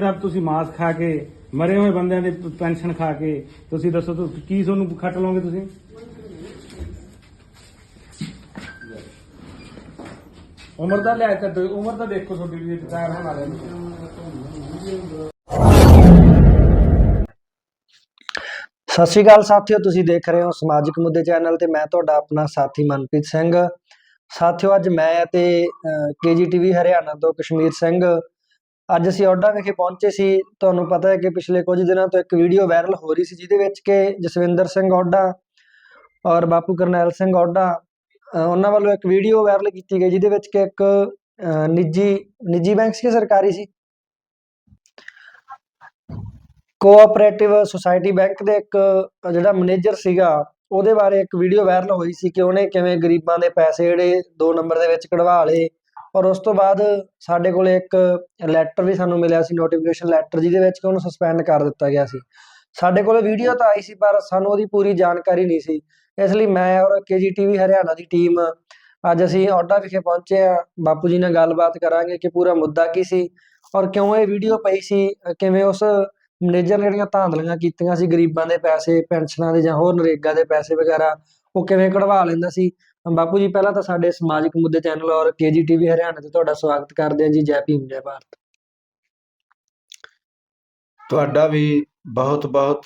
ਰੱਬ ਤੁਸੀਂ ਮਾਸ ਖਾ ਕੇ ਮਰੇ ਹੋਏ ਬੰਦਿਆਂ ਦੀ ਪੈਨਸ਼ਨ ਖਾ ਕੇ, ਤੁਸੀਂ ਦੱਸੋ ਤੁਸੀਂ ਕੀ ਤੁਹਾਨੂੰ ਖੱਟ ਲਓਗੇ ਤੁਸੀਂ? ਉਮਰ ਦਾ ਲਿਆ ਕੇ ਉਮਰ ਤਾਂ ਦੇਖੋ ਤੁਹਾਡੀ ਵੀ ਰਿਟਾਇਰ ਹੋਣ ਵਾਲੇ ਸਤਿ ਸ਼੍ਰੀ ਅਕਾਲ ਸਾਥੀਓ, ਤੁਸੀਂ ਦੇਖ ਰਹੇ ਹੋ ਸਮਾਜਿਕ ਮੁੱਦੇ ਚੈਨਲ ਤੇ ਮੈਂ ਤੁਹਾਡਾ ਆਪਣਾ ਸਾਥੀ ਮਨਪ੍ਰੀਤ ਸਿੰਘ। ਸਾਥੀਓ, ਅੱਜ ਮੈਂ ਤੇ ਕੇਜੀਟੀਵੀ ਹਰਿਆਣਾ ਤੋਂ ਕਸ਼ਮੀਰ ਸਿੰਘ ਅੱਜ ਅਸੀਂ ਔਡਾ ਵਿਖੇ ਪਹੁੰਚੇ ਸੀ, ਤੁਹਾਨੂੰ ਪਤਾ ਹੈ ਕਿ ਪਿਛਲੇ ਕੁਝ ਦਿਨਾਂ ਤੋਂ ਇੱਕ ਵੀਡੀਓ ਵਾਇਰਲ ਹੋ ਰਹੀ ਸੀ ਜਿਹਦੇ ਵਿੱਚ ਕਿ ਜਸਵਿੰਦਰ ਸਿੰਘ ਔਡਾ ਔਰ ਬਾਪੂ ਕਰਨੈਲ ਸਿੰਘ ਔਡਾ ਉਹਨਾਂ ਵੱਲੋਂ ਇੱਕ ਵੀਡੀਓ ਵਾਇਰਲ ਕੀਤੀ ਗਈ ਜਿਹਦੇ ਵਿੱਚ ਕਿ ਇੱਕ ਨਿੱਜੀ ਨਿੱਜੀ ਬੈਂਕ ਸੀ ਸਰਕਾਰੀ ਸੀ? ਕੋਆਪਰੇਟਿਵ ਸੁਸਾਇਟੀ ਬੈਂਕ ਦੇ ਇੱਕ, ਜਿਹੜਾ ਮੈਨੇਜਰ ਸੀਗਾ, ਉਹਦੇ ਬਾਰੇ ਇੱਕ ਵੀਡੀਓ ਵਾਇਰਲ ਹੋਈ ਸੀ ਕਿ ਉਹਨੇ ਕਿਵੇਂ ਗਰੀਬਾਂ ਦੇ ਪੈਸੇ ਜਿਹੜੇ ਦੋ ਨੰਬਰ ਦੇ ਵਿੱਚ ਕਢਵਾ ਲਏ ਔਰ ਉਸ ਤੋਂ ਬਾਅਦ ਸਾਡੇ ਕੋਲੇ ਇੱਕ ਲੈਟਰ ਵੀ ਸਾਨੂੰ ਮਿਲਿਆ ਸੀ ਨੋਟੀਫਿਕੇਸ਼ਨ ਲੈਟਰ ਜਿਹਦੇ ਵਿੱਚ ਕਿ ਉਹਨੂੰ ਸਸਪੈਂਡ ਕਰ ਦਿੱਤਾ ਗਿਆ ਸੀ। ਸਾਡੇ ਕੋਲੇ ਵੀਡੀਓ ਤਾਂ ਆਈ ਸੀ, ਪਰ ਸਾਨੂੰ ਉਹਦੀ ਪੂਰੀ ਜਾਣਕਾਰੀ ਨਹੀਂ ਸੀ। ਇਸ ਲਈ ਮੈਂ ਔਰ ਕੇਜੀਟੀਵੀ ਹਰਿਆਣਾ ਦੀ ਟੀਮ ਅੱਜ ਅਸੀਂ ਔਡਾ ਵਿਖੇ ਪਹੁੰਚੇ ਆ ਬਾਪੂ ਜੀ ਨਾਲ ਗੱਲਬਾਤ ਕਰਾਂਗੇ ਕਿ ਪੂਰਾ ਮੁੱਦਾ ਕੀ ਸੀ ਔਰ ਕਿਉਂ ਇਹ ਵੀਡੀਓ ਪਈ ਸੀ, ਕਿਵੇਂ ਉਸ ਮੈਨੇਜਰ ਨੇ ਜਿਹੜੀਆਂ ਧਾਂਦਲੀਆਂ ਕੀਤੀਆਂ ਸੀ, ਗਰੀਬਾਂ ਦੇ ਪੈਸੇ, ਪੈਨਸ਼ਨਾਂ ਦੇ ਜਾਂ ਹੋਰ ਨਰੇਗਾ ਦੇ ਪੈਸੇ ਵਗੈਰਾ, ਉਹ ਕਿਵੇਂ ਕਢਵਾ ਲੈਂਦਾ ਸੀ। ਬਾਪੂ ਜੀ ਪਹਿਲਾਂ ਤਾਂ ਸਾਡੇ ਸਮਾਜਿਕ ਮੁੱਦੇ ਚੈਨਲ ਔਰ ਕੇਜੀਟੀਵੀ ਹਰਿਆਣਾ ਤੇ ਤੁਹਾਡਾ ਸਵਾਗਤ ਕਰਦੇ ਹਾਂ ਜੀ ਜੈ ਭੀਮ ਜੈ ਭਾਰਤ। ਤੁਹਾਡਾ ਵੀ ਬਹੁਤ ਬਹੁਤ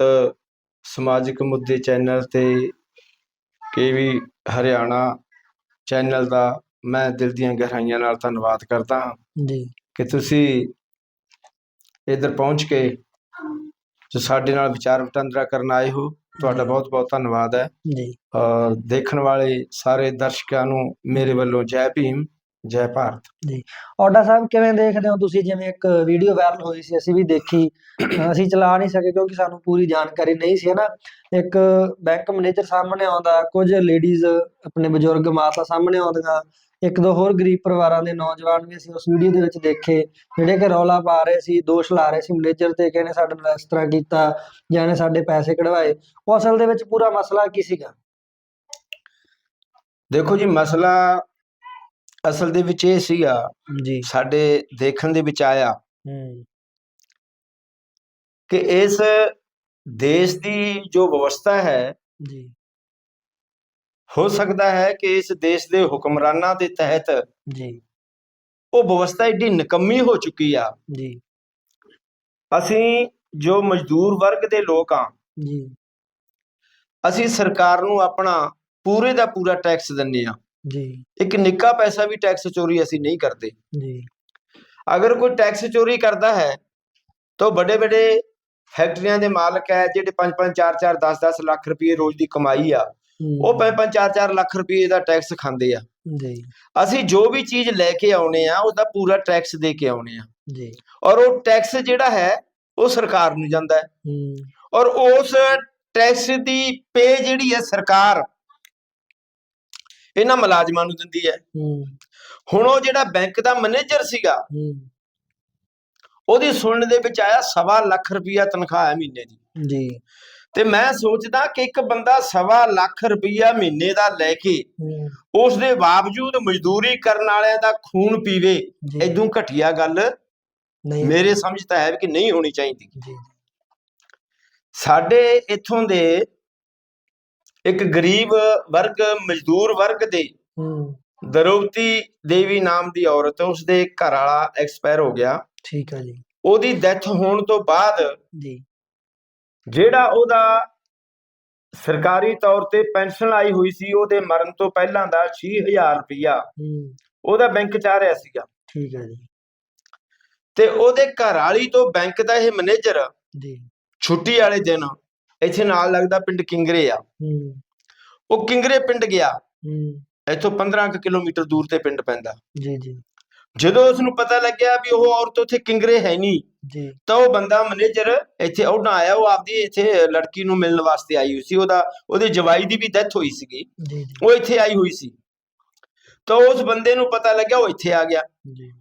ਸਮਾਜਿਕ ਮੁੱਦੇ ਚੈਨਲ ਤੇ ਕੇਵੀ ਹਰਿਆਣਾ ਚੈਨਲ ਦਾ ਮੈਂ ਦਿਲ ਦੀਆਂ ਗਹਿਰਾਈਆਂ ਨਾਲ ਧੰਨਵਾਦ ਕਰਦਾ ਹਾਂ। ਜੀ। ਕਿ ਤੁਸੀਂ ਇੱਧਰ ਪਹੁੰਚ ਕੇ ਜੋ ਸਾਡੇ ਨਾਲ ਵਿਚਾਰ ਵਟਾਂਦਰਾ ਕਰਨ ਆਏ ਹੋ ਤੁਹਾਡਾ ਜੀ। ਬਹੁਤ ਬਹੁਤ ਧੰਨਵਾਦ ਹੈ। ਜੀ। ਔਰ ਦੇਖਣ ਵਾਲੇ ਸਾਰੇ ਦਰਸ਼ਕਾਂ ਨੂੰ ਮੇਰੇ ਵੱਲੋਂ ਜੈ ਭੀਮ ਜੈ ਭਾਰਤ। ਔਡਾ ਸਾਹਿਬ ਕਿਵੇਂ ਦੇਖਦੇ ਹੋ ਤੁਸੀਂ? ਜਿਵੇਂ ਇੱਕ ਵੀਡੀਓ ਵਾਇਰਲ ਹੋਈ ਸੀ ਅਸੀਂ ਵੀ ਦੇਖੀ। ਅਸੀਂ ਚਲਾ ਨਹੀਂ ਸਕੇ ਕਿਉਂਕਿ ਸਾਨੂੰ ਪੂਰੀ ਜਾਣਕਾਰੀ ਨਹੀਂ ਸੀ ਹਨਾ? ਇੱਕ ਬੈਂਕ ਮੈਨੇਜਰ ਸਾਹਮਣੇ ਆਉਂਦਾ ਕੁਝ ਲੇਡੀਜ਼ ਆਪਣੇ ਬਜ਼ੁਰਗ ਮਾਤਾ ਸਾਹਮਣੇ ਆਉਂਦੀਆਂ ਇੱਕ ਦੋ ਹੋਰ ਗਰੀਬ ਪਰਿਵਾਰਾਂ ਦੇ ਨੌਜਵਾਨ ਵੀ ਅਸੀਂ ਉਸ ਵੀਡੀਓ ਦੇ ਵਿੱਚ ਦੇਖੇ ਜਿਹੜੇ ਕਿ ਰੌਲਾ ਪਾ ਰਹੇ ਸੀ ਦੋਸ਼ ਲਾ ਰਹੇ ਸੀ ਮੈਨੇਜਰ ਤੇ ਕਿ ਇਹਨੇ ਸਾਡੇ ਨਾਲ ਇਸ ਤਰ੍ਹਾਂ ਕੀਤਾ ਜਾਂ ਇਹਨੇ ਸਾਡੇ ਪੈਸੇ ਕਢਵਾਏ। ਉਹ ਅਸਲ ਦੇ ਵਿੱਚ ਪੂਰਾ ਮਸਲਾ ਕੀ ਸੀਗਾ? ਦੇਖੋ ਜੀ ਮਸਲਾ ਅਸਲ ਦੇ ਵਿੱਚ ਇਹ ਸੀਗਾ ਜੀ। ਸਾਡੇ ਦੇਖਣ ਦੇ ਵਿੱਚ ਆਇਆ ਹੂੰ। ਕਿ ਇਸ ਦੇਸ਼ ਦੀ ਜੋ ਵਿਵਸਥਾ ਹੈ ਜੀ। ਹੋ ਸਕਦਾ ਹੈ ਕਿ ਇਸ ਦੇਸ਼ ਦੇ ਹੁਕਮਰਾਨਾਂ ਦੇ ਤਹਿਤ ਜੀ। ਉਹ ਵਿਵਸਥਾ ਏਡੀ ਨਿਕੰਮੀ ਹੋ ਚੁੱਕੀ ਆ। ਜੀ। ਅਸੀਂ ਜੋ ਮਜ਼ਦੂਰ ਵਰਗ ਦੇ ਲੋਕ ਆ ਜੀ। ਅਸੀਂ ਸਰਕਾਰ ਨੂੰ ਆਪਣਾ ਪੂਰੇ ਦਾ ਪੂਰਾ ਟੈਕਸ ਦਿੰਨੇ ਆ। ਜੀ। ਇੱਕ ਨਿੱਕਾ ਪੈਸਾ ਵੀ ਟੈਕਸ ਚੋਰੀ ਅਸੀਂ ਨਹੀਂ ਕਰਦੇ। ਜੀ। ਅਗਰ ਕੋਈ ਟੈਕਸ ਚੋਰੀ ਕਰਦਾ ਹੈ ਤਾਂ ਵੱਡੇ ਵੱਡੇ ਫੈਕਟਰੀਆਂ ਦੇ ਮਾਲਕ ਹੈ ਜਿਹੜੇ 5 5 4 4 10 10 ਲੱਖ ਰੁਪਏ ਰੋਜ਼ ਦੀ ਕਮਾਈ ਆ। ਉਹ 5 5 4 4 ਲੱਖ ਰੁਪਏ ਦਾ ਟੈਕਸ ਖਾਂਦੇ ਆ। ਜੀ। ਅਸੀਂ ਜੋ ਵੀ ਚੀਜ਼ ਲੈ ਕੇ ਆਉਨੇ ਆ ਉਹਦਾ ਪੂਰਾ ਟੈਕਸ ਦੇ ਕੇ ਆਉਨੇ ਆ। ਜੀ। ਔਰ ਉਹ ਟੈਕਸ ਜਿਹੜਾ ਹੈ ਉਹ ਸਰਕਾਰ ਨੂੰ ਜਾਂਦਾ ਹੈ। ਹੂੰ। ਔਰ ਉਸ ਟੈਕਸ ਦੀ ਪੇ ਜਿਹੜੀ ਹੈ ਸਰਕਾਰ ਇਹਨਾਂ ਮੁਲਾਜ਼ਮਾਂ ਨੂੰ ਦਿੰਦੀ ਹੈ। ਹੂੰ। ਹੁਣ ਉਹ ਜਿਹੜਾ ਬੈਂਕ ਦਾ ਮੈਨੇਜਰ ਸੀਗਾ ਹੂੰ। ਉਹਦੀ ਸੁਣਨ ਦੇ ਵਿੱਚ ਆਇਆ ਸਵਾ ਲੱਖ ਰੁਪਈਆ ਤਨਖਾਹ ਹੈ ਮਹੀਨੇ ਦੀ। ਜੀ। ਤੇ ਮੈਂ ਸੋਚਦਾ ਕਿ ਇੱਕ ਬੰਦਾ ਸਵਾ ਲੱਖ ਰੁਪਈਆ ਮਹੀਨੇ ਦਾ ਲੈ ਕੇ ਉਸ ਦੇ ਬਾਵਜੂਦ ਮਜ਼ਦੂਰੀ ਕਰਨ ਵਾਲਿਆਂ ਦਾ ਖੂਨ ਪੀਵੇ ਇਦੋਂ ਘਟੀਆ ਗੱਲ ਨਹੀਂ। ਮੇਰੇ ਸਮਝ ਤਾਂ ਹੈ ਕਿ ਨਹੀਂ ਹੋਣੀ ਚਾਹੀਦੀ। ਸਾਡੇ ਇੱਥੋਂ ਦੇ ਇੱਕ ਗਰੀਬ ਵਰਗ ਮਜ਼ਦੂਰ ਵਰਗ ਦੇ ਹੂੰ। ਦਰੋਵਤੀ ਦੇਵੀ ਨਾਮ ਦੀ ਔਰਤ ਉਸ ਦੇ ਘਰ ਵਾਲਾ ਐਕਸਪਾਇਰ ਹੋ ਗਿਆ। ਠੀਕ ਹੈ ਜੀ। ਉਹਦੀ ਡੈਥ ਹੋਣ ਤੋਂ ਬਾਅਦ ਜੀ। ਜਿਹੜਾ ਉਹਦਾ ਸਰਕਾਰੀ ਤੌਰ ਤੇ ਪੈਨਸ਼ਨ ਆਈ ਹੋਈ ਸੀ ਉਹਦੇ ਮਰਨ ਤੋਂ ਪਹਿਲਾਂ ਦਾ 6000 ਰੁਪਇਆ ਉਹਦਾ ਬੈਂਕ ਚ ਆ ਰਿਹਾ ਸੀਗਾ। ਠੀਕ ਹੈ ਜੀ। ਤੇ ਉਹਦੇ ਘਰ ਵਾਲੀ ਤੋਂ ਬੈਂਕ ਦਾ ਇਹ ਮੈਨੇਜਰ ਜੀ। ਛੁੱਟੀ ਵਾਲੇ ਦਿਨ ਇੱਥੇ ਨਾਲ ਲੱਗਦਾ ਪਿੰਡ ਕਿੰਗਰੇ ਆ। ਉਹ ਕਿੰਗਰੇ ਪਿੰਡ ਗਿਆ। ਹੂੰ। ਇੱਥੋਂ 15 ਕੁ ਕਿਲੋਮੀਟਰ ਦੂਰ ਤੇ ਪਿੰਡ ਪੈਂਦਾ। ਜੀ ਜੀ। ਜਦੋਂ ਉਸ ਨੂੰ ਪਤਾ ਲੱਗਿਆ ਵੀ ਉਹ ਔਰਤ ਉੱਥੇ ਕਿੰਗਰੇ ਹੈ ਨਹੀਂ ਜੀ। ਤਾਂ ਉਹ ਬੰਦਾ ਮੈਨੇਜਰ ਇੱਥੇ ਉਹਨਾਂ ਆਇਆ ਉਹ ਆਪਦੀ ਇੱਥੇ ਲੜਕੀ ਨੂੰ ਮਿਲਣ ਵਾਸਤੇ ਆਈ ਹੋਈ ਸੀ। ਉਹਦਾ ਉਹਦੇ ਜਵਾਈ ਦੀ ਵੀ ਡੈਥ ਹੋਈ ਸੀਗੀ। ਜੀ ਉਹ ਇੱਥੇ ਆਈ ਹੋਈ ਸੀ। ਤਾਂ ਉਸ ਬੰਦੇ ਨੂੰ ਪਤਾ ਲੱਗਿਆ ਉਹ ਇੱਥੇ ਆ ਗਿਆ। ਜੀ।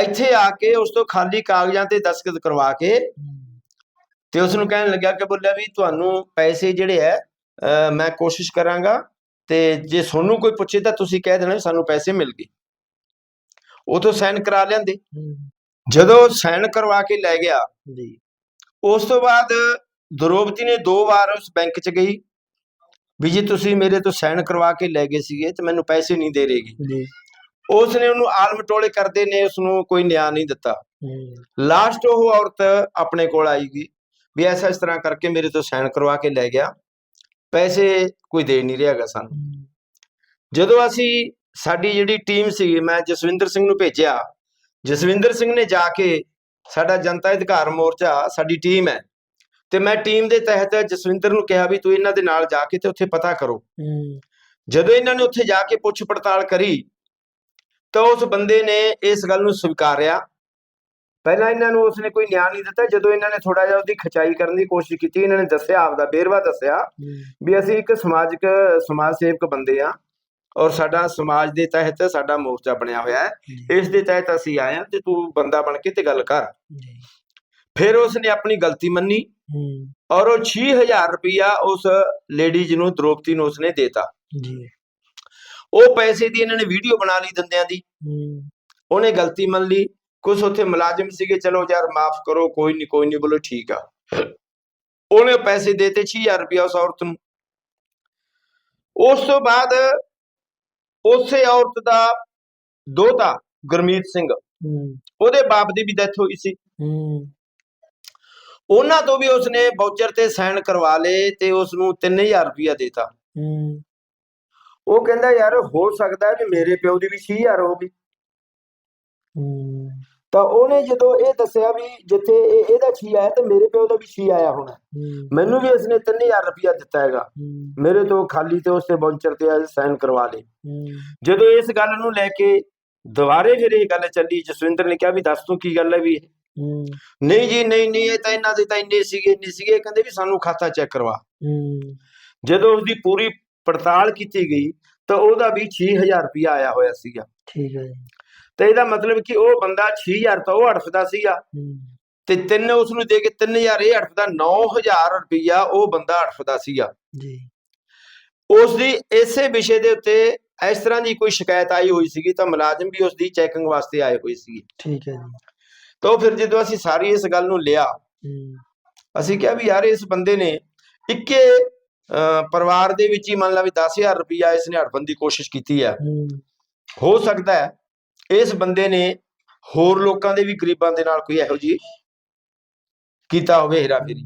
ਇੱਥੇ ਆ ਕੇ ਉਸ ਤੋਂ ਖਾਲੀ ਕਾਗਜ਼ਾਂ ਤੇ ਦਸਤਖਤ ਕਰਵਾ ਕੇ ਹੂੰ, ਤੇ ਉਸ ਨੂੰ ਕਹਿਣ ਲੱਗਿਆ ਕਿ ਬੋਲਿਆ ਵੀ ਤੁਹਾਨੂੰ ਪੈਸੇ ਜਿਹੜੇ ਐ ਅਹ ਮੈਂ ਕੋਸ਼ਿਸ਼ ਕਰਾਂਗਾ ਤੇ ਜੇ ਤੁਹਾਨੂੰ ਕੋਈ ਪੁੱਛੇ ਤਾਂ ਤੁਸੀਂ ਕਹਿ ਦੇਣਾ ਸਾਨੂੰ ਪੈਸੇ ਮਿਲ ਗਏ। ਤੋਂ ਸਾਈਨ ਕਰਾ ਲਿਆਂਦੇ। ਹੂੰ। ਜਦੋਂ ਸਾਈਨ ਕਰਵਾ ਕੇ ਲੈ ਗਿਆ ਜੀ। ਉਸ ਤੋਂ ਬਾਅਦ ਦਰੋਪਤੀ ਨੇ ਦੋ ਵਾਰ ਉਸ ਬੈਂਕ 'ਚ ਗਈ। ਵੀ ਜੀ ਤੁਸੀਂ ਮੇਰੇ ਤੋਂ ਸਾਈਨ ਕਰਵਾ ਕੇ ਲੈ ਗਏ ਸੀਗੇ ਤੇ ਮੈਨੂੰ ਪੈਸੇ ਨਹੀਂ ਦੇ ਰਹੇਗੀ ਜੀ। ਉਸ ਨੇ ਉਹਨੂੰ ਆਲਮਟੋਲੇ ਕਰਦੇ ਨੇ ਉਸ ਨੂੰ ਕੋਈ ਨਿਆਂ ਨਹੀਂ ਦਿੱਤਾ। ਲਾਸਟ ਉਹ ਔਰਤ ਆਪਣੇ ਕੋਲ ਆਈਗੀ ਵੀ ਐਸਾ ਇਸ ਤਰ੍ਹਾਂ ਕਰਕੇ ਮੇਰੇ ਤੋਂ ਸਾਈਨ ਕਰਵਾ ਕੇ ਲੈ ਗਿਆ। ਪੈਸੇ ਕੋਈ ਦੇ ਨਹੀਂ ਰਿਹਾਗਾ ਸਾਨੂੰ। ਜਦੋਂ ਅਸੀਂ ਸਾਡੀ ਜਿਹੜੀ ਟੀਮ ਸੀ ਮੈਂ ਜਸਵਿੰਦਰ ਸਿੰਘ ਨੂੰ ਭੇਜਿਆ। ਜਸਵਿੰਦਰ ਸਿੰਘ ਨੇ ਜਾ ਕੇ ਸਾਡਾ ਜਨਤਾ ਅਧਿਕਾਰ ਮੋਰਚਾ ਸਾਡੀ ਟੀਮ ਹੈ। ਤੇ ਮੈਂ ਟੀਮ ਦੇ ਤਹਿਤ ਜਸਵਿੰਦਰ ਨੂੰ ਕਿਹਾ ਵੀ ਤੂੰ ਇਹਨਾਂ ਦੇ ਨਾਲ ਜਾ ਕੇ ਤੇ ਉੱਥੇ ਪਤਾ ਕਰੋ। ਜਦੋਂ ਇਹਨਾਂ ਨੇ ਉੱਥੇ ਜਾ ਕੇ ਪੁੱਛ ਪੜਤਾਲ ਕਰੀ ਤਾਂ ਉਸ ਬੰਦੇ ਨੇ ਇਸ ਗੱਲ ਨੂੰ ਸਵੀਕਾਰਿਆ। ਪਹਿਲਾਂ ਇਹਨਾਂ ਨੂੰ ਉਸਨੇ ਕੋਈ ਨਿਆਂ ਨਹੀਂ ਦਿੱਤਾ। ਜਦੋਂ ਇਹਨਾਂ ਨੇ ਥੋੜਾ ਜਿਹਾ ਉਹਦੀ ਖਚਾਈ ਕਰਨ ਦੀ ਕੋਸ਼ਿਸ਼ ਕੀਤੀ ਇਹਨਾਂ ਨੇ ਦੱਸਿਆ ਆਪਦਾ ਬੇਰਵਾ ਦੱਸਿਆ ਵੀ ਅਸੀਂ ਇੱਕ ਸਮਾਜਿਕ ਸਮਾਜ ਸੇਵਕ ਬੰਦੇ ਆ ਔਰ ਸਾਡਾ ਸਮਾਜ ਦੇ ਤਹਿਤ ਸਾਡਾ ਮੋਰਚਾ ਬਣਿਆ ਹੋਇਆ ਹੈ। ਇਸ ਦੇ ਤਹਿਤ ਅਸੀਂ ਆਏ ਹਾਂ ਤੇ ਤੂੰ ਬੰਦਾ ਬਣ ਕੇ ਤੇ ਗੱਲ ਕਰ। ਫਿਰ ਉਸਨੇ ਆਪਣੀ ਗਲਤੀ ਮੰਨੀ ਔਰ ਉਹ 6000 ਰੁਪਇਆ ਉਸ ਲੇਡੀਜ਼ ਨੂੰ ਦ੍ਰੋਪਤੀ ਨੂੰ ਉਸਨੇ ਦੇਤਾ। ਜੀ। ਉਹ ਪੈਸੇ ਦੀ ਇਹਨਾਂ ਨੇ ਵੀਡੀਓ ਬਣਾ ਲਈ ਦੰਦਿਆਂ ਦੀ। ਉਹਨੇ ਗਲਤੀ ਮੰਨ ਲਈ। ਕੁਝ ਉੱਥੇ ਮੁਲਾਜ਼ਮ ਸੀਗੇ ਚਲੋ ਯਾਰ ਮਾਫ ਕਰੋ ਕੋਈ ਨਹੀਂ ਕੋਈ ਨਹੀਂ ਬੋਲੋ ਠੀਕ ਆ। ਉਹਨੇ ਪੈਸੇ ਦੇਤੇ 6000 ਰੁਪਇਆ ਉਸ ਔਰਤ ਨੂੰ। ਉਸ ਤੋਂ ਬਾਅਦ ਉਸੇ ਔਰਤ ਦਾ ਦੋਤਾ ਗੁਰਮੀਤ ਸਿੰਘ। ਹੂੰ। ਉਹਦੇ ਬਾਪ ਦੀ ਵੀ ਡੈਥ ਹੋਈ ਸੀ। ਹੂੰ। ਉਹਨਾਂ ਤੋਂ ਵੀ ਉਸਨੇ ਵਾਊਚਰ ਤੇ ਸਾਈਨ ਕਰਵਾ ਲਏ ਤੇ ਉਸ ਨੂੰ 3000 ਰੁਪਇਆ ਦੇਤਾ। ਹੂੰ। ਉਹ ਕਹਿੰਦਾ ਯਾਰ ਹੋ ਸਕਦਾ ਹੈ ਵੀ ਮੇਰੇ ਪਿਓ ਦੀ ਵੀ 6000 ਹੋਵੇ ਹੂੰ। ਤਾਂ ਉਹਨੇ ਜਦੋਂ ਇਹ ਦੱਸਿਆ ਵੀ ਜਿੱਥੇ ਇਹ ਇਹਦਾ 6 ਆਇਆ ਤੇ ਮੇਰੇ ਪਿਓ ਦਾ ਵੀ 6 ਆਇਆ ਹੋਣਾ। ਮੈਨੂੰ ਵੀ ਇਸਨੇ 3000 ਰੁਪਇਆ ਦਿੱਤਾ ਹੈਗਾ। ਮੇਰੇ ਤੋਂ ਖਾਲੀ ਤੇ ਉਸਤੇ ਬਾਉਂਚਰ ਤੇ ਸਾਈਨ ਕਰਵਾ ਹੂੰ। ਜਦੋਂ ਇਸ ਗੱਲ ਨੂੰ ਲੈ ਕੇ ਦੁਬਾਰੇ ਫਿਰ ਇਹ ਗੱਲ ਚੱਲੀ ਜਸਵਿੰਦਰ ਨੇ ਕਿਹਾ ਵੀ ਦੱਸ ਤੂੰ ਕੀ ਗੱਲ ਹੈ ਵੀ ਨਹੀਂ ਜੀ ਨਹੀਂ ਨਹੀਂ ਇਹ ਤਾਂ ਇਹਨਾਂ ਦੇ ਤਾਂ ਇੰਨੇ ਸੀਗੇ ਇੰਨੇ ਸੀਗੇ ਕਹਿੰਦੇ ਵੀ ਸਾਨੂੰ ਖਾਤਾ ਚੈੱਕ ਕਰਵਾ। ਜਦੋਂ ਉਸਦੀ ਪੂਰੀ ਪੜਤਾਲ ਕੀਤੀ ਗਈ ਤਾਂ ਉਹਦਾ ਵੀ 6000 ਰੁਪਇਆ ਆਇਆ ਹੋਇਆ ਸੀਗਾ। ਠੀਕ ਹੈ ਤੇ ਇਹਦਾ ਮਤਲਬ ਕਿ ਉਹ ਬੰਦਾ 6000 ਤਾਂ ਉਹ ਅੜਫਦਾ ਸੀਗਾ। ਤੇ ਤਿੰਨ ਉਸ ਨੂੰ ਦੇ ਕੇ 3000 ਇਹ ਅੜਫਦਾ 9000 ਰੁਪਇਆ ਉਹ ਬੰਦਾ ਅੜਫਦਾ ਸੀਗਾ। ਜੀ। ਉਸ ਦੀ ਇਸੇ ਵਿਸ਼ੇ ਦੇ ਉੱਤੇ ਇਸ ਤਰ੍ਹਾਂ ਦੀ ਕੋਈ ਸ਼ਿਕਾਇਤ ਆਈ ਹੋਈ ਸੀਗੀ ਤਾਂ ਮੁਲਾਜ਼ਮ ਵੀ ਉਸ ਦੀ ਚੈਕਿੰਗ ਵਾਸਤੇ ਆਏ ਹੋਏ ਸੀ ਠੀਕ ਹੈ ਜੀ। ਤਾਂ ਫਿਰ ਜਦੋਂ ਅਸੀਂ ਸਾਰੀ ਇਸ ਗੱਲ ਨੂੰ ਲਿਆ ਅਸੀਂ ਕਿਹਾ ਵੀ ਯਾਰ ਇਸ ਬੰਦੇ ਨੇ ਇੱਕੇ ਪਰਿਵਾਰ ਦੇ ਵਿੱਚ ਹੀ ਮੰਨ ਲਾ ਵੀ 10000 ਰੁਪਇਆ ਇਸ ਨੇ ਹੜਪਣ ਦੀ ਕੋਸ਼ਿਸ਼ ਕੀਤੀ ਹੂੰ। ਹੋ ਸਕਦਾ ਹੈ ਇਸ ਬੰਦੇ ਨੇ ਹੋਰ ਲੋਕਾਂ ਦੇ ਵੀ ਗਰੀਬਾਂ ਦੇ ਨਾਲ ਕੋਈ ਇਹੋ ਜੀ ਕੀਤਾ ਹੋਵੇ ਹੇਰਾਫੇਰੀ।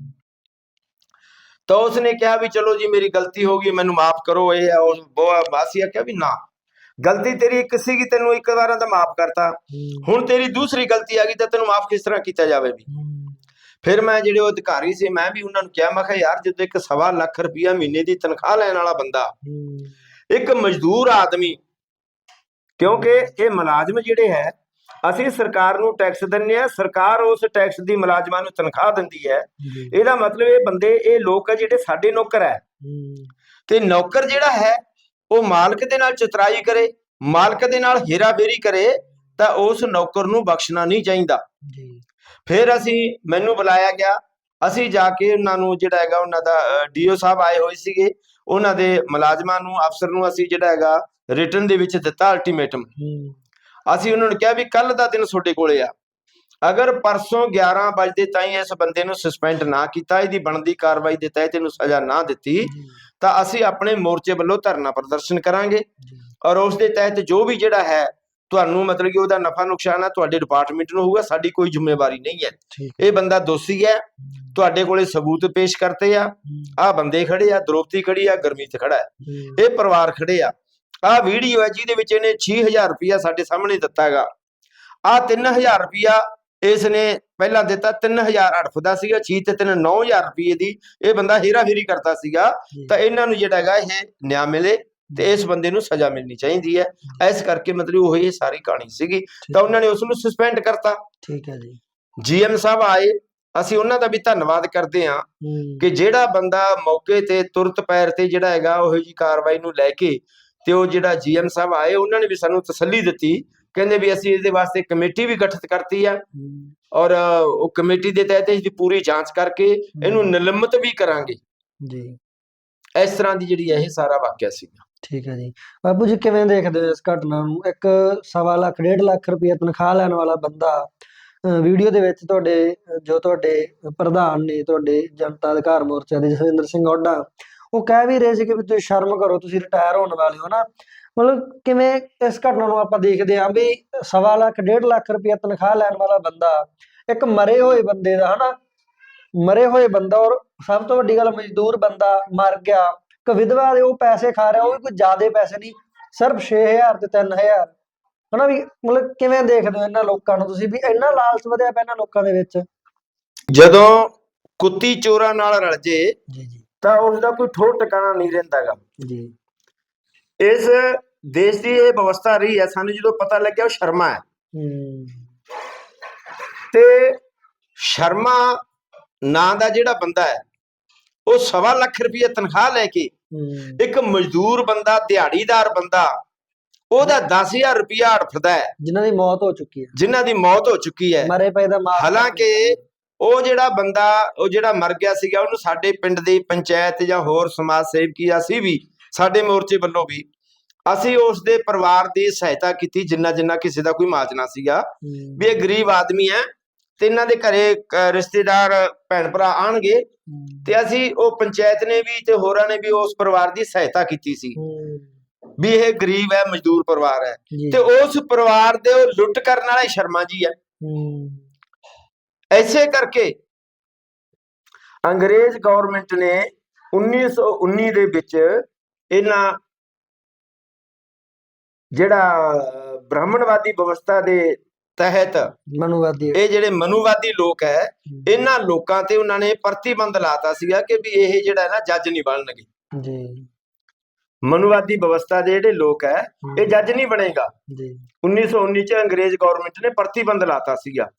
ਤਾਂ ਉਸਨੇ ਕਿਹਾ ਵੀ ਚਲੋ ਜੀ ਮੇਰੀ ਗਲਤੀ ਹੋ ਗਈ ਮੈਨੂੰ ਮਾਫ ਕਰੋ ਇਹ ਹੈ ਉਸ ਬੋਆ ਬਾਸੀਆ ਕਿਹਾ ਵੀ ਨਾ ਗਲਤੀ ਤੇਰੀ ਇੱਕ ਸੀਗੀ ਤੈਨੂੰ ਇੱਕ ਵਾਰਾਂ ਤਾਂ ਮਾਫ ਕਰਤਾ। ਹੁਣ ਤੇਰੀ ਦੂਸਰੀ ਗਲਤੀ ਆ ਗਈ ਤਾਂ ਤੈਨੂੰ ਮਾਫ ਕਿਸ ਤਰ੍ਹਾਂ ਕੀਤਾ ਜਾਵੇ ਵੀ? ਫਿਰ ਮੈਂ ਜਿਹੜੇ ਉਹ ਅਧਿਕਾਰੀ ਸੀ ਮੈਂ ਵੀ ਉਹਨਾਂ ਨੂੰ ਕਿਹਾ ਮੈਂ ਕਿਹਾ ਯਾਰ ਜਦੋਂ ਇੱਕ ਸਵਾ ਲੱਖ ਰੁਪਇਆ ਮਹੀਨੇ ਦੀ ਤਨਖਾਹ ਲੈਣ ਵਾਲਾ ਬੰਦਾ ਇੱਕ ਮਜ਼ਦੂਰ ਆਦਮੀ ਕਿਉਂਕਿ ਇਹ ਮੁਲਾਜ਼ਮ ਜਿਹੜੇ ਹੈ ਅਸੀਂ ਸਰਕਾਰ ਨੂੰ ਟੈਕਸ ਦਿੰਨੇ ਆ ਸਰਕਾਰ ਉਸ ਟੈਕਸ ਦੀ ਮੁਲਾਜ਼ਮਾਂ ਨੂੰ ਤਨਖਾਹ ਦਿੰਦੀ ਹੈ। ਇਹਦਾ ਮਤਲਬ ਇਹ ਬੰਦੇ ਇਹ ਲੋਕ ਆ ਜਿਹੜੇ ਸਾਡੇ ਨੌਕਰ ਹੈ। ਤੇ ਨੌਕਰ ਜਿਹੜਾ ਹੈ ਉਹ ਮਾਲਕ ਦੇ ਨਾਲ ਚਤਰਾਈ ਕਰੇ ਮਾਲਕ ਦੇ ਨਾਲ ਹੇਰਾਫੇਰੀ ਕਰੇ ਤਾਂ ਉਸ ਨੌਕਰ ਨੂੰ ਬਖਸ਼ਣਾ ਨਹੀਂ ਚਾਹੀਦਾ। ਫਿਰ ਅਸੀਂ ਮੈਨੂੰ ਬੁਲਾਇਆ ਗਿਆ। ਅਸੀਂ ਜਾ ਕੇ ਉਹਨਾਂ ਨੂੰ ਜਿਹੜਾ ਹੈਗਾ ਉਹਨਾਂ ਦਾ ਡੀਓ ਸਾਹਿਬ ਆਏ ਹੋਏ ਸੀਗੇ। ਉਹਨਾਂ ਦੇ ਮੁਲਾਜ਼ਮਾਂ ਨੂੰ ਅਫਸਰ ਨੂੰ ਅਸੀਂ ਜਿਹੜਾ ਹੈਗਾ ਰਿਟਰਨ ਦੇ ਵਿੱਚ ਦਿੱਤਾ ਅਲਟੀਮੇਟਮ ਅਸੀਂ ਉਹਨਾਂ ਨੂੰ ਕਿਹਾ ਵੀ ਕੱਲ ਦਾ ਦਿਨ ਤੁਹਾਡੇ ਕੋਲੇ ਆ। ਅਗਰ ਪਰਸੋਂ 11 ਵਜੇ ਤਾਈਂ ਇਸ ਬੰਦੇ ਨੂੰ ਸਸਪੈਂਡ ਨਾ ਕੀਤਾ ਇਹਦੀ ਬਣਦੀ ਕਾਰਵਾਈ ਦੇ ਤਹਿਤ ਇਹਨੂੰ ਸਜ਼ਾ ਨਾ ਦਿੱਤੀ ਤਾਂ ਅਸੀਂ ਆਪਣੇ ਮੋਰਚੇ ਵੱਲੋਂ ਧਰਨਾ ਪ੍ਰਦਰਸ਼ਨ ਕਰਾਂਗੇ। ਔਰ ਉਸ ਦੇ ਤਹਿਤ ਜੋ ਵੀ ਜਿਹੜਾ ਹੈ ਤੁਹਾਨੂੰ ਮਤਲਬ ਕਿ ਉਹਦਾ ਨਫਾ ਨੁਕਸਾਨ ਆ ਤੁਹਾਡੇ ਡਿਪਾਰਟਮੈਂਟ ਨੂੰ ਹੋਊਗਾ ਸਾਡੀ ਕੋਈ ਜ਼ਿੰਮੇਵਾਰੀ ਨਹੀਂ ਹੈ। ਇਹ ਬੰਦਾ ਦੋਸ਼ੀ ਹੈ ਤੁਹਾਡੇ ਕੋਲੇ ਸਬੂਤ ਪੇਸ਼ ਕਰਤੇ ਆ ਆ ਬੰਦੇ ਖੜੇ ਆ ਦ੍ਰੋਪਤੀ ਖੜੀ ਆ ਗਰਮੀਤ ਖੜਾ ਹੂੰ। ਇਹ ਪਰਿਵਾਰ ਖੜੇ ਆ। ਆ ਵੀਡੀਓ ਹੈ ਜਿਹਦੇ ਵਿੱਚ ਇਹਨੇ 6000 ਰੁਪਇਆ ਸਾਡੇ ਸਾਹਮਣੇ ਦਿੱਤਾ ਹੈਗਾ ਆ 3000 ਰੁਪਇਆ ਇਸ ਨੇ ਪਹਿਲਾਂ ਦਿੱਤਾ 3000 ਅੜਫਦਾ ਸੀਗਾ 6 ਤੇ 3 9000 ਰੁਪਏ ਦੀ ਇਹ ਬੰਦਾ ਹੀਰਾ ਫੇਰੀ ਕਰਦਾ ਸੀਗਾ। ਤਾਂ ਇਹਨਾਂ ਨੂੰ ਜਿਹੜਾ ਹੈਗਾ ਇਹ ਨਿਆਂ ਮਿਲੇ ਤੇ ਇਸ ਬੰਦੇ ਨੂੰ ਸਜ਼ਾ ਮਿਲਣੀ ਚਾਹੀਦੀ ਹੈ। ਇਸ ਕਰਕੇ ਮਤਲਬ ਉਹ ਇਹ ਸਾਰੀ ਕਹਾਣੀ ਸੀਗੀ। ਤਾਂ ਉਹਨਾਂ ਨੇ ਉਸ ਨੂੰ ਸਸਪੈਂਡ ਕਰਤਾ। ਠੀਕ ਹੈ ਜੀ। ਜੀਐਮ ਸਾਹਿਬ ਆਏ। ਅਸੀਂ ਉਹਨਾਂ ਦਾ ਵੀ ਧੰਨਵਾਦ ਕਰਦੇ ਹੂੰ ਕਿ ਜਿਹੜਾ ਬੰਦਾ ਮੌਕੇ ਤੇ ਤੁਰਤ ਪੈਰ ਤੇ ਜਿਹੜਾ ਹੈਗਾ ਉਹ ਜੀ ਕਾਰਵਾਈ ਨੂੰ ਲੈ ਕੇ ਤੇ ਉਹ ਜਿਹੜਾ ਜੀਐਮ ਸਾਹਿਬ ਆਏ ਉਹਨਾਂ ਨੇ ਵੀ ਸਾਨੂੰ ਤਸੱਲੀ ਦਿੱਤੀ। ਕਹਿੰਦੇ ਵੀ ਅਸੀਂ ਇਹਦੇ ਵਾਸਤੇ ਕਮੇਟੀ ਵੀ ਗਠਿਤ ਕਰਤੀ ਆ। ਔਰ ਉਹ ਕਮੇਟੀ ਦੇ ਤਹਿਤ ਇਸ ਦੀ ਪੂਰੀ ਜਾਂਚ ਕਰਕੇ ਇਹਨੂੰ ਨਿਲੰਬਿਤ ਵੀ ਕਰਾਂਗੇ। ਜੀ। ਇਸ ਤਰ੍ਹਾਂ ਦੀ ਜਿਹੜੀ ਇਹ ਸਾਰਾ ਵਾਕਿਆ ਸੀ ਠੀਕ ਹੈ ਜੀ। ਬਾਬੂ ਜੀ ਕਿਵੇਂ ਦੇਖਦੇ ਹੋ ਇਸ ਘਟਨਾ ਨੂੰ? ਇੱਕ ਸਵਾ ਲੱਖ ਡੇਢ ਲੱਖ ਰੁਪਏ ਤਨਖਾਹ ਲੈਣ ਵਾਲਾ ਬੰਦਾ ਵੀਡੀਓ ਦੇ ਵਿੱਚ ਤੁਹਾਡੇ ਜੋ ਤੁਹਾਡੇ ਪ੍ਰਧਾਨ ਨੇ ਤੁਹਾਡੇ ਜਨਤਾ ਅਧਿਕਾਰ ਮੋਰਚਾ ਦੇ ਜਸਵਿੰਦਰ ਸਿੰਘ ਔਡਾ ਉਹ ਕਹਿ ਵੀ ਰਹੇ ਸੀ ਕਿ ਵੀ ਤੁਸੀਂ ਸ਼ਰਮ ਕਰੋ ਤੁਸੀਂ ਰਿਟਾਇਰ ਹੋਣ ਵਾਲੇ ਹੋ ਨਾ। ਮਤਲਬ ਕਿਵੇਂ ਇਸ ਘਟਨਾ ਨੂੰ ਆਪਾਂ ਦੇਖਦੇ ਹਾਂ ਵੀ ਸਵਾ ਲੱਖ ਡੇਢ ਲੱਖ ਰੁਪਇਆ ਤਨਖਾਹ ਲੈਣ ਵਾਲਾ ਬੰਦਾ ਇੱਕ ਮਰੇ ਹੋਏ ਬੰਦੇ ਦਾ ਹਨਾ। ਮਰੇ ਹੋਏ ਬੰਦਾ ਔਰ ਸਭ ਤੋਂ ਵੱਡੀ ਗੱਲ ਮਜ਼ਦੂਰ ਬੰਦਾ ਮਰ ਗਿਆ। ਕਿ ਵਿਧਵਾ ਦੇ ਉਹ ਪੈਸੇ ਖਾ ਰਿਹਾ ਉਹ ਵੀ ਕੋਈ ਜ਼ਿਆਦੇ ਪੈਸੇ ਨਹੀਂ ਸਿਰਫ 6000 ਤੇ 3000 ਹਨਾ ਵੀ ਮਤਲਬ ਕਿਵੇਂ ਦੇਖਦੇ ਹੋ ਇਹਨਾਂ ਲੋਕਾਂ ਨੂੰ ਤੁਸੀਂ ਵੀ ਇੰਨਾ ਲਾਲਚ ਵਧਿਆ ਪਿਆ ਇਹਨਾਂ ਲੋਕਾਂ ਦੇ ਵਿੱਚ? ਜਦੋਂ ਕੁੱਤੀ ਚੋਰਾਂ ਨਾਲ ਰਲ ਜੇ ਜੀ ਜੀ। ਤਾਂ ਉਸ ਦਾ ਕੋਈ ਠੋਰ ਟਿਕਾਣਾ ਨਹੀਂ ਰਹਿੰਦਾਗਾ। ਜੀ। ਇਸ ਦੇਸ਼ ਦੀ ਇਹ ਵਿਵਸਥਾ ਰਹੀ ਹੈ ਸਾਨੂੰ ਜਦੋਂ ਪਤਾ ਲੱਗਿਆ ਉਹ ਸ਼ਰਮਾ ਹੈ। ਤੇ ਸ਼ਰਮਾ ਨਾਂ ਦਾ ਜਿਹੜਾ ਬੰਦਾ ਹੈ ਉਹ ਸਵਾ ਲੱਖ ਰੁਪਏ ਤਨਖਾਹ ਲੈ ਕੇ ਇੱਕ ਮਜ਼ਦੂਰ ਬੰਦਾ ਦਿਹਾੜੀਦਾਰ ਬੰਦਾ ਉਹਦਾ 10000 ਰੁਪਇਆ ਅੜਫਦਾ ਹੈ। ਜਿਨ੍ਹਾਂ ਦੀ ਮੌਤ ਹੋ ਚੁੱਕੀ ਹੈ। ਜਿਨ੍ਹਾਂ ਦੀ ਮੌਤ ਹੋ ਚੁੱਕੀ ਹੈ। ਮਰੇ ਪਏ ਦਾ ਹਾਲਾਂਕਿ ਉਹ ਜਿਹੜਾ ਬੰਦਾ ਉਹ ਜਿਹੜਾ ਮਰ ਗਿਆ ਸੀਗਾ ਉਹਨੂੰ ਸਾਡੇ ਪਿੰਡ ਦੀ ਪੰਚਾਇਤ ਜਾਂ ਹੋਰ ਸਮਾਜ ਸੇਵਕੀ ਅਸੀਂ ਵੀ ਸਾਡੇ ਮੋਰਚੇ ਵੱਲੋਂ ਵੀ ਅਸੀਂ ਉਸ ਦੇ ਪਰਿਵਾਰ ਦੀ ਸਹਾਇਤਾ ਕੀਤੀ ਜਿੰਨਾ ਜਿੰਨਾ ਕਿਸੇ ਦਾ ਕੋਈ ਮਾਜਨਾ ਸੀਗਾ। ਵੀ ਇਹ ਗਰੀਬ ਆਦਮੀ ਹੈ ਤੇ ਇਹਨਾਂ ਦੇ ਘਰੇ ਰਿਸ਼ਤੇਦਾਰ ਭੈਣ ਭਰਾ ਆਣਗੇ ਤੇ ਅਸੀਂ ਉਹ ਪੰਚਾਇਤ ਨੇ ਵੀ ਤੇ ਹੋਰਾਂ ਨੇ ਵੀ ਉਸ ਪਰਿਵਾਰ ਦੀ ਸਹਾਇਤਾ ਕੀਤੀ ਸੀ। ਵੀ ਇਹ ਗਰੀਬ ਹੈ ਮਜ਼ਦੂਰ ਪਰਿਵਾਰ ਹੈ। ਤੇ ਉਸ ਪਰਿਵਾਰ ਦੇ ਉਹ ਲੁੱਟ ਕਰਨ ਵਾਲੇ ਸ਼ਰਮਾ ਜੀ ਹੂੰ, ਐਸੇ ਕਰਕੇ ਅੰਗਰੇਜ਼ ਗਵਰਨਮੈਂਟ ਨੇ 1919 ਦੇ ਵਿੱਚ ਇਹਨਾਂ ਜਿਹੜਾ ਬ੍ਰਾਹਮਣਵਾਦੀ ਵਿਵਸਥਾ ਦੇ ਤਹਿਤ ਮਨੂਵਾਦੀ ਇਹ ਜਿਹੜੇ ਮਨੂਵਾਦੀ ਲੋਕ ਹੈ ਇਹਨਾਂ ਲੋਕਾਂ ਤੇ ਉਹਨਾਂ ਨੇ ਪ੍ਰਤੀਬੰਧ ਲਾਤਾ ਸੀਗਾ ਕਿ ਵੀ ਇਹ ਜਿਹੜਾ ਹੈ ਨਾ ਜੱਜ ਨਹੀਂ ਬਣਨਗੇ। ਜੀ। ਮਨੂਵਾਦੀ ਵਿਵਸਥਾ ਦੇ ਜਿਹੜੇ ਲੋਕ ਹੈ ਇਹ ਜੱਜ ਨਹੀਂ ਬਣੇਗਾ। ਜੀ। 1919 ਚ ਅੰਗਰੇਜ਼ ਗਵਰਨਮੈਂਟ ਨੇ ਪ੍ਰਤੀਬੰਧ ਲਾਤਾ ਸੀਗਾ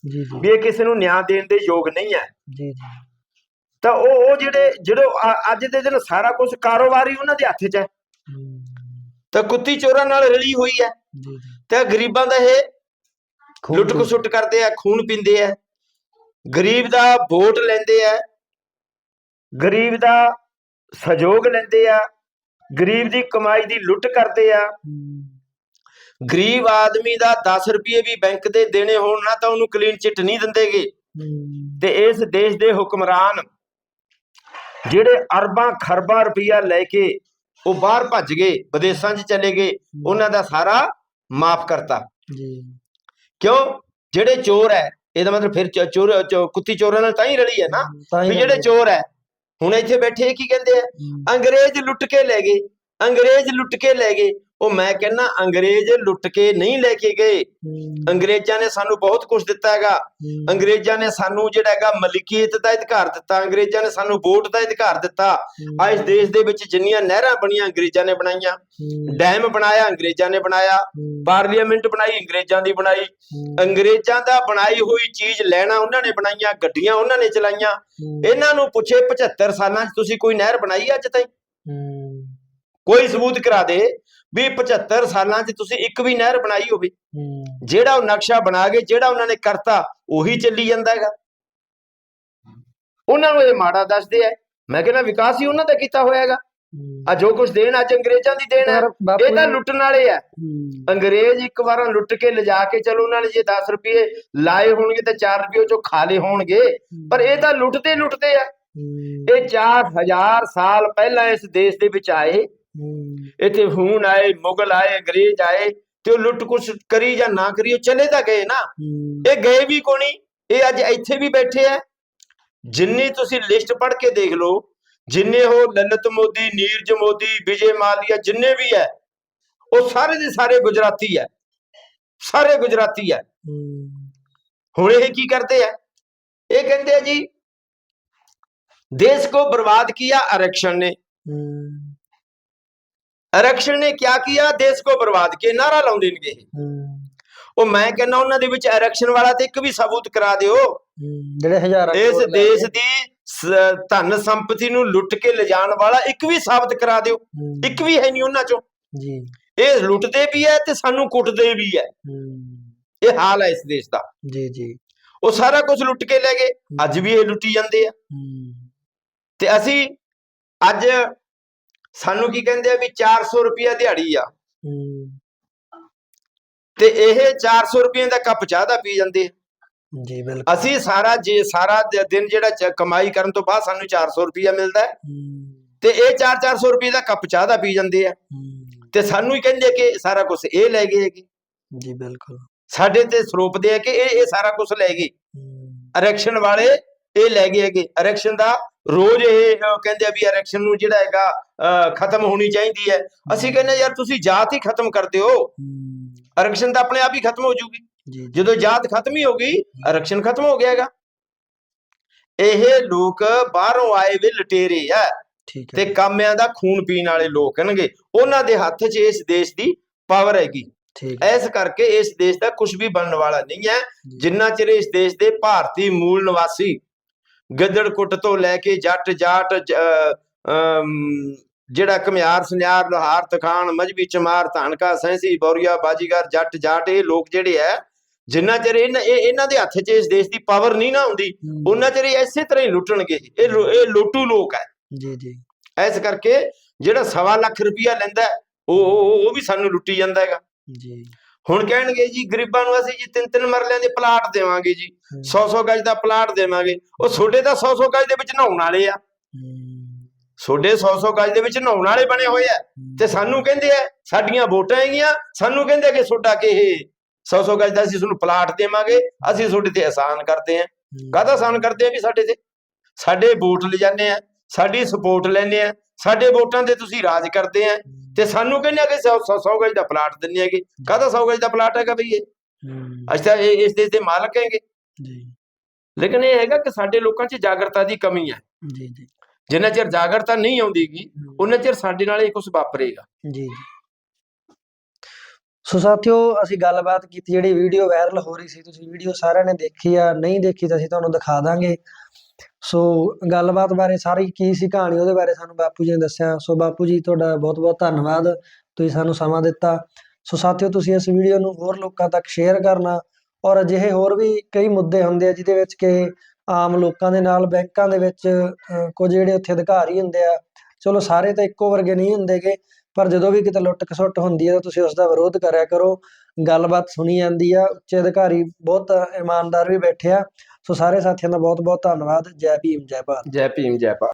ਵੀ ਇਹ ਕਿਸੇ ਨੂੰ ਨਿਆਂ ਦੇਣ ਦੇ ਯੋਗ ਨਹੀਂ ਹੈ। ਜੀ ਜੀ। ਤਾਂ ਉਹ ਉਹ ਜਿਹੜੇ ਜਿਹੜੇ ਅੱਜ ਦੇ ਦਿਨ ਸਾਰਾ ਕੁਝ ਕਾਰੋਬਾਰੀ ਉਹਨਾਂ ਦੇ ਹੱਥ 'ਚ ਹੈ। ਤਾਂ ਕੁੱਤੀ ਚੋਰਾਂ ਨਾਲ ਰਲੀ ਹੋਈ ਹੈ। ਤੇ ਗਰੀਬਾਂ ਦਾ ਇਹ ਲੁੱਟ ਖਸੁੱਟ ਕਰਦੇ ਆ ਖੂਨ ਪੀਂਦੇ ਆ। ਗਰੀਬ ਦਾ ਵੋਟ ਲੈਂਦੇ ਆ। ਗਰੀਬ ਦਾ ਸਹਿਯੋਗ ਲੈਂਦੇ ਆ। ਗਰੀਬ ਦੀ ਕਮਾਈ ਦੀ ਲੁੱਟ ਕਰਦੇ ਆ। ਗਰੀਬ ਆਦਮੀ ਦਾ 10 ਰੁਪਏ ਵੀ ਬੈਂਕ ਦੇ ਦੇਣੇ ਹੋਣ ਨਾ ਤਾਂ ਉਹਨੂੰ ਕਲੀਨ ਚਿੱਟ ਨਹੀਂ ਦਿੰਦੇਗੇ। ਤੇ ਇਸ ਦੇਸ਼ ਦੇ ਹੁਕਮਰਾਨ ਜਿਹੜੇ ਅਰਬਾਂ ਖਰਬਾਂ ਰੁਪਈਆ ਲੈ ਕੇ ਉਹ ਬਾਹਰ ਭੱਜ ਗਏ ਵਿਦੇਸ਼ਾਂ 'ਚ ਚਲੇ ਗਏ ਉਹਨਾਂ ਦਾ ਸਾਰਾ ਮਾਫ ਕਰਤਾ। ਜੀ। ਕਿਉਂ? ਜਿਹੜੇ ਚੋਰ ਹੈ ਇਹਦਾ ਮਤਲਬ ਫਿਰ ਚੋਰ ਕੁੱਤੀ ਚੋਰਾਂ ਨਾਲ ਤਾਂ ਹੀ ਰਲੀ ਹੈ ਨਾ? ਵੀ ਜਿਹੜੇ ਚੋਰ ਹੈ ਹੁਣ ਇੱਥੇ ਬੈਠੇ ਕੀ ਕਹਿੰਦੇ ਆ? ਅੰਗਰੇਜ਼ ਲੁੱਟ ਕੇ ਲੈ ਗਏ ਅੰਗਰੇਜ਼ ਲੁੱਟ ਕੇ ਲੈ ਗਏ। ਉਹ ਮੈਂ ਕਹਿੰਨਾ ਅੰਗਰੇਜ਼ ਲੁੱਟ ਕੇ ਨਹੀਂ ਲੈ ਕੇ ਗਏ। ਅੰਗਰੇਜ਼ਾਂ ਨੇ ਸਾਨੂੰ ਬਹੁਤ ਕੁਝ ਦਿੱਤਾ ਹੈਗਾ। ਅੰਗਰੇਜ਼ਾਂ ਨੇ ਸਾਨੂੰ ਜਿਹੜਾ ਹੈਗਾ ਮਲਕੀਅਤ ਦਾ ਅਧਿਕਾਰ ਦਿੱਤਾ। ਅੰਗਰੇਜ਼ਾਂ ਨੇ ਸਾਨੂੰ ਵੋਟ ਦਾ ਅਧਿਕਾਰ ਦਿੱਤਾ। ਆ ਇਸ ਦੇਸ਼ ਦੇ ਵਿੱਚ ਜਿੰਨੀਆਂ ਨਹਿਰਾਂ ਬਣੀਆਂ ਅੰਗਰੇਜ਼ਾਂ ਨੇ ਬਣਾਈਆਂ। ਡੈਮ ਬਣਾਇਆ ਅੰਗਰੇਜ਼ਾਂ ਨੇ ਬਣਾਇਆ। ਪਾਰਲੀਮੈਂਟ ਬਣਾਈ ਅੰਗਰੇਜ਼ਾਂ ਦੀ ਬਣਾਈ। ਅੰਗਰੇਜ਼ਾਂ ਦਾ ਬਣਾਈ ਹੋਈ ਚੀਜ਼ ਲੈਣਾ ਉਹਨਾਂ ਨੇ ਬਣਾਈਆਂ ਗੱਡੀਆਂ ਉਹਨਾਂ ਨੇ ਚਲਾਈਆਂ। ਇਹਨਾਂ ਨੂੰ ਪੁੱਛੇ 75 ਸਾਲਾਂ 'ਚ ਤੁਸੀਂ ਕੋਈ ਨਹਿਰ ਬਣਾਈ ਅੱਜ ਤਾਈਂ? ਕੋਈ ਸਬੂਤ ਕਰਾ ਦੇ। ਵੀ 75 ਸਾਲਾਂ 'ਚ ਤੁਸੀਂ ਇੱਕ ਵੀ ਨਹਿਰ ਬਣਾਈ ਹੋਵੇ। ਜਿਹੜਾ ਉਹ ਨਕਸ਼ਾ ਬਣਾ ਕੇ ਜਿਹੜਾ ਉਹਨਾਂ ਨੇ ਕਰਤਾ ਉਹੀ ਚੱਲੀ ਜਾਂਦਾ ਹੈਗਾ। ਉਹਨਾਂ ਨੂੰ ਇਹ ਮਾੜਾ ਦੱਸਦੇ ਆ। ਮੈਂ ਕਹਿੰਦਾ ਵਿਕਾਸ ਹੀ ਉਹਨਾਂ ਦਾ ਕੀਤਾ ਹੋਇਆ ਹੈਗਾ। ਆ ਜੋ ਕੁਝ ਦੇਣ ਅੱਜ ਅੰਗਰੇਜ਼ਾਂ ਦੀ ਦੇਣ ਹੈ ਇਹ ਤਾਂ ਲੁੱਟਣ ਵਾਲੇ ਆ। ਅੰਗਰੇਜ਼ ਇੱਕ ਵਾਰਾਂ ਲੁੱਟ ਕੇ ਲਿਜਾ ਕੇ ਚਲੋ ਉਹਨਾਂ ਨੇ ਜੇ 10 ਰੁਪਏ ਲਾਏ ਹੋਣਗੇ ਤੇ 4 ਰੁਪਏ ਚੋਂ ਖਾ ਲਏ ਹੋਣਗੇ। ਪਰ ਇਹ ਤਾਂ ਲੁੱਟਦੇ ਲੁੱਟਦੇ ਆ ਇਹ 4000 ਸਾਲ ਪਹਿਲਾਂ ਇਸ ਦੇਸ਼ ਦੇ ਵਿੱਚ ਆਏ। ਇੱਥੇ ਹੂਣ ਆਏ ਮੁਗਲ ਆਏ ਅੰਗਰੇਜ਼ ਆਏ ਤੇ ਉਹ ਲੁੱਟ ਕੁਛ ਕਰੀ ਜਾਂ ਨਾ ਕਰੀ ਉਹ ਚਲੇ ਤਾਂ ਗਏ ਨਾ। ਇਹ ਗਏ ਵੀ ਕੋਣੀ? ਇਹ ਅੱਜ ਇੱਥੇ ਵੀ ਬੈਠੇ ਆ ਜਿੰਨੀ ਤੁਸੀਂ ਲਿਸਟ ਪੜ੍ਹ ਕੇ ਦੇਖ ਲਓ ਜਿੰਨੇ ਉਹ ਲਲਿਤ ਮੋਦੀ ਨੀਰਜ ਮੋਦੀ ਵਿਜੇ ਮਾਲੀਆ ਜਿੰਨੇ ਵੀ ਹੈ ਉਹ ਸਾਰੇ ਦੇ ਸਾਰੇ ਗੁਜਰਾਤੀ ਹੈ ਸਾਰੇ ਗੁਜਰਾਤੀ ਹੈ। ਹੁਣ ਇਹ ਕੀ ਕਰਦੇ ਆ ਇਹ ਕਹਿੰਦੇ ਆ ਜੀ ਦੇਸ਼ ਕੋ ਬਰਬਾਦ ਕੀਤਾ ਆਰਕਸ਼ਨ ਨੇ। ਆਰਕਸ਼ਣ ਨੇ ਕੀ ਕੀਤਾ ਦੇਸ਼ ਕੋ ਬਰਬਾਦ ਕੇ ਨਾਰਾ ਲਾਉਂਦੇ ਨੇਗੇ ਉਹ ਮੈਂ ਕਹਿੰਦਾ ਉਹਨਾਂ ਦੇ ਵਿੱਚ ਆਰਕਸ਼ਣ ਵਾਲਾ ਤੇ ਇੱਕ ਵੀ ਸਬੂਤ ਕਰਾ ਦਿਓ ਜਿਹੜੇ ਹਜ਼ਾਰਾਂ ਇਸ ਦੇਸ਼ ਦੀ ਧਨ ਸੰਪਤੀ ਨੂੰ ਲੁੱਟ ਕੇ ਲਿਜਾਣ ਵਾਲਾ ਇੱਕ ਵੀ ਸਾਬਤ ਕਰਾ ਦਿਓ ਇੱਕ ਵੀ ਹੈ ਨਹੀਂ ਉਹਨਾਂ ਚੋਂ ਜੀ ਇਹ ਲੁੱਟਦੇ ਵੀ ਹੈ ਤੇ ਸਾਨੂੰ ਕੁੱਟਦੇ ਵੀ ਹੈ ਇਹ ਹਾਲ ਹੈ ਇਸ ਦੇਸ਼ ਦਾ ਜੀ ਜੀ ਉਹ ਸਾਰਾ ਕੁਝ ਲੁੱਟ ਕੇ ਲੈ ਗਏ ਅੱਜ ਵੀ ਇਹ ਲੁੱਟੀ ਜਾਂਦੇ ਆ ਤੇ ਅਸੀਂ ਅੱਜ ਸਾਨੂੰ ਕੀ ਕਹਿੰਦੇ ਆ ਵੀ 400 ਰੁਪਿਆ ਦਿਹਾੜੀ ਆ। ਤੇ ਇਹ 400 ਰੁਪਏ ਦਾ ਕੱਪ ਚਾਹ ਦਾ ਪੀ ਜਾਂਦੇ ਜੀ ਬਿਲਕੁਲ। ਅਸੀਂ ਸਾਰਾ ਜੇ ਸਾਰਾ ਦਿਨ ਜਿਹੜਾ ਕਮਾਈ ਕਰਨ ਤੋਂ ਬਾਅਦ ਸਾਨੂੰ 400 ਰੁਪਇਆ ਮਿਲਦਾ ਤੇ ਇਹ 4-400 ਰੁਪਏ ਦਾ ਕੱਪ ਚਾਹ ਦਾ ਪੀ ਜਾਂਦੇ ਆ। ਤੇ ਸਾਨੂੰ ਹੀ ਕਹਿੰਦੇ ਕਿ ਸਾਰਾ ਕੁਝ ਇਹ ਲੈ ਗਏ ਹੈਗੇ। ਜੀ ਬਿਲਕੁਲ। ਸਾਡੇ ਤੇ ਸਰੋਪਦੇ ਆ ਕਿ ਇਹ ਇਹ ਸਾਰਾ ਕੁਝ ਲੈ ਗਏ। ਅਰੈਕਸ਼ਨ ਵਾਲੇ ਇਹ ਲੈ ਗਏ ਹੈਗੇ। ਅਰੈਕਸ਼ਨ ਦਾ ਰੋਜ਼ ਇਹ ਕਹਿੰਦੇ ਆ ਵੀ ਅਰੈਕਸ਼ਨ ਨੂੰ ਜਿਹੜਾ ਹੈਗਾ ਖਤਮ ਹੋਣੀ ਚਾਹੀਦੀ ਹੈ। ਅਸੀਂ ਕਹਿੰਦੇ ਯਾਰ ਤੁਸੀਂ ਜਾਤ ਹੀ ਖਤਮ ਕਰ ਦਿਓ ਅਰੈਕਸ਼ਨ ਤਾਂ ਆਪਣੇ ਆਪ ਹੀ ਖਤਮ ਹੋ ਜੂਗੀ। ਜਦੋਂ ਜਾਤ ਖਤਮ ਹੀ ਹੋ ਗਈ ਅਰੈਕਸ਼ਨ ਖਤਮ ਹੋ ਗਿਆ ਹੈਗਾ। ਇਹ ਲੋਕ ਬਾਹਰੋਂ ਆਏ ਵੇ ਲਟੇਰੇ ਆ ਤੇ ਕਾਮਿਆਂ ਦਾ ਖੂਨ ਪੀਣ ਵਾਲੇ ਲੋਕ ਹਨਗੇ ਉਹਨਾਂ ਦੇ ਹੱਥ 'ਚ ਇਸ ਦੇਸ਼ ਦੀ ਪਾਵਰ ਹੈਗੀ। ਇਸ ਕਰਕੇ ਇਸ ਦੇਸ਼ ਦਾ ਕੁਝ ਵੀ ਬਣਨ ਵਾਲਾ ਨਹੀਂ ਹੈ। ਜਿੰਨਾ ਚਿਰ ਇਸ ਦੇਸ਼ ਦੇ ਭਾਰਤੀ ਮੂਲ ਨਿਵਾਸੀ ਗੱਦੜਕੁੱਟ ਤੋਂ ਲੈ ਕੇ ਜੱਟ ਜਾਟ ਜਿਹੜਾ ਘਮਿਆਰ ਸੁਨਿਆਰ ਲੋਹਾਰ ਤਖਾਨ ਮਜਬੀ ਚਮਾਰ ਧਾਨਕਾ ਸੈਂਸੀ ਬੌਰੀਆ ਬਾਜੀਗਰ ਜੱਟ ਜਾਟ ਇਹ ਲੋਕ ਜਿਹੜੇ ਆ ਜਿੰਨਾ ਚਿਰ ਇਹਨਾਂ ਇਹ ਇਹਨਾਂ ਦੇ ਹੱਥ 'ਚ ਇਸ ਦੇਸ਼ ਦੀ ਪਾਵਰ ਨਹੀਂ ਨਾ ਹੁੰਦੀ ਉਹਨਾਂ ਚਿਰ ਇਹ ਇਸੇ ਤਰ੍ਹਾਂ ਹੀ ਲੁੱਟਣਗੇ। ਇਹ ਇਹ ਲੋਟੂ ਲੋਕ ਹੈ ਜੀ ਜੀ। ਇਸ ਕਰਕੇ ਜਿਹੜਾ ਸਵਾ ਲੱਖ ਰੁਪਇਆ ਲੈਂਦਾ ਉਹ ਉਹ ਵੀ ਸਾਨੂੰ ਲੁੱਟੀ ਜਾਂਦਾ ਹੈਗਾ। ਜੀ। ਹੁਣ ਕਹਿਣਗੇ ਜੀ ਗਰੀਬਾਂ ਨੂੰ ਅਸੀਂ ਜੀ ਤਿੰਨ ਤਿੰਨ ਮਰਲਿਆਂ ਦੇ ਪਲਾਟ ਦੇਵਾਂਗੇ ਜੀ ਹਮ, 100-100 ਗਜ ਦਾ ਪਲਾਟ ਦੇਵਾਂਗੇ। ਉਹ ਛੋਡੇ ਤਾਂ 100-100 ਗਜ ਦੇ ਵਿੱਚ ਨਹਾਉਣ ਵਾਲੇ ਆ। ਛੋਡੇ 100-100 ਗਜ ਦੇ ਵਿੱਚ ਨਹਾਉਣ ਵਾਲੇ ਬਣੇ ਹੋਏ ਆ। ਤੇ ਸਾਨੂੰ ਕਹਿੰਦੇ ਆ ਸਾਡੀਆਂ ਵੋਟਾਂ ਹੈਗੀਆਂ ਸਾਨੂੰ ਕਹਿੰਦੇ ਕਿ ਛੋਡਾ ਕਿ ਇਹ 100-100 ਗਜ ਦਾ ਅਸੀਂ ਤੁਹਾਨੂੰ ਪਲਾਟ ਦੇਵਾਂਗੇ ਅਸੀਂ ਤੁਹਾਡੇ ਤੇ ਆਸਾਨ ਕਰਦੇ ਆ। ਕਾਹਦਾ ਆਸਾਨ ਕਰਦੇ ਆ ਵੀ ਸਾਡੇ ਤੇ? ਸਾਡੇ ਵੋਟ ਲੈ ਜਾਂਦੇ ਆ ਸਾਡੀ ਸਪੋਰਟ ਲੈਂਦੇ ਆ ਸਾਡੇ ਵੋਟਾਂ ਤੇ ਤੁਸੀਂ ਰਾਜ ਕਰਦੇ ਆ ਤੇ ਸਾਨੂੰ ਕਹਿੰਦੇ ਆ ਕਿ 100 ਗਜ ਦਾ ਪਲਾਟ ਦਿੰਨੇ ਹੈਗੇ। ਕਾਹਦਾ 100 ਗਜ ਦਾ ਪਲਾਟ ਹੈਗਾ ਬਈ ਇਹ? ਅੱਛਾ ਇਹ ਇਸ ਦੇਸ਼ ਦੇ ਮਾਲਕ ਹੈਗੇ। ਜੀ। ਲੇਕਿਨ ਇਹ ਹੈਗਾ ਕਿ ਸਾਡੇ ਲੋਕਾਂ 'ਚ ਜਾਗਰਤਾ ਦੀ ਕਮੀ ਹੈ ਜੀ ਜੀ। ਜਿੰਨਾ ਚਿਰ ਜਾਗਰਤਾ ਨਹੀਂ ਆਉਂਦੀਗੀ ਉਹਨਾਂ ਚਿਰ ਸਾਡੇ ਨਾਲ ਇਹ ਕੁਝ ਵਾਪਰੇਗਾ। ਜੀ। ਸੋ ਸਾਥੀਓ ਅਸੀਂ ਗੱਲਬਾਤ ਕੀਤੀ ਜਿਹੜੀ ਵੀਡੀਓ ਵਾਇਰਲ ਹੋ ਰਹੀ ਸੀ ਤੁਸੀਂ ਵੀਡੀਓ ਸਾਰਿਆਂ ਨੇ ਦੇਖੀ ਆ ਨਹੀਂ ਦੇਖੀ ਤਾਂ ਅਸੀਂ ਤੁਹਾਨੂੰ ਦਿਖਾ ਦਾਂਗੇ। ਸੋ ਗੱਲਬਾਤ ਬਾਰੇ ਸਾਰੀ ਕੀ ਸੀ ਕਹਾਣੀ ਉਹਦੇ ਬਾਰੇ ਸਾਨੂੰ ਬਾਪੂ ਜੀ ਨੇ ਦੱਸਿਆ। ਸੋ ਬਾਪੂ ਜੀ ਤੁਹਾਡਾ ਬਹੁਤ ਬਹੁਤ ਧੰਨਵਾਦ। ਤੁਸੀਂ ਸਾਨੂੰ ਸਮਾਂ ਦਿੱਤਾ। ਸੋ ਸਾਥੀਓ ਤੁਸੀਂ ਇਸ ਵੀਡੀਓ ਨੂੰ ਹੋਰ ਲੋਕਾਂ ਤੱਕ ਸ਼ੇਅਰ ਕਰਨਾ ਔਰ ਅਜਿਹੇ ਹੋਰ ਵੀ ਕਈ ਮੁੱਦੇ ਹੁੰਦੇ ਆ ਜਿਹਦੇ ਵਿੱਚ ਕਿ ਆਮ ਲੋਕਾਂ ਦੇ ਨਾਲ ਬੈਂਕਾਂ ਦੇ ਵਿੱਚ ਅਹ, ਕੁਝ ਜਿਹੜੇ ਉੱਥੇ ਅਧਿਕਾਰੀ ਹੁੰਦੇ ਆ। ਚਲੋ ਸਾਰੇ ਤਾਂ ਇੱਕੋ ਵਰਗੇ ਨਹੀਂ ਹੁੰਦੇਗੇ ਪਰ ਜਦੋਂ ਵੀ ਕਿਤੇ ਲੁੱਟ ਖਸੁੱਟ ਹੁੰਦੀ ਹੈ ਤਾਂ ਤੁਸੀਂ ਉਸ ਦਾ ਵਿਰੋਧ ਕਰਿਆ ਕਰੋ। ਗੱਲਬਾਤ ਸੁਣੀ ਜਾਂਦੀ ਆ। ਉੱਚ ਅਧਿਕਾਰੀ ਬਹੁਤ ਇਮਾਨਦਾਰ ਵੀ ਬੈਠੇ ਆ। ਸੋ ਸਾਰੇ ਸਾਥੀਆਂ ਦਾ ਬਹੁਤ ਬਹੁਤ ਧੰਨਵਾਦ। ਜੈ ਭੀਮ, ਜੈ ਭਾਰਤ। ਜੈ ਭੀਮ, ਜੈ ਭਾਰਤ।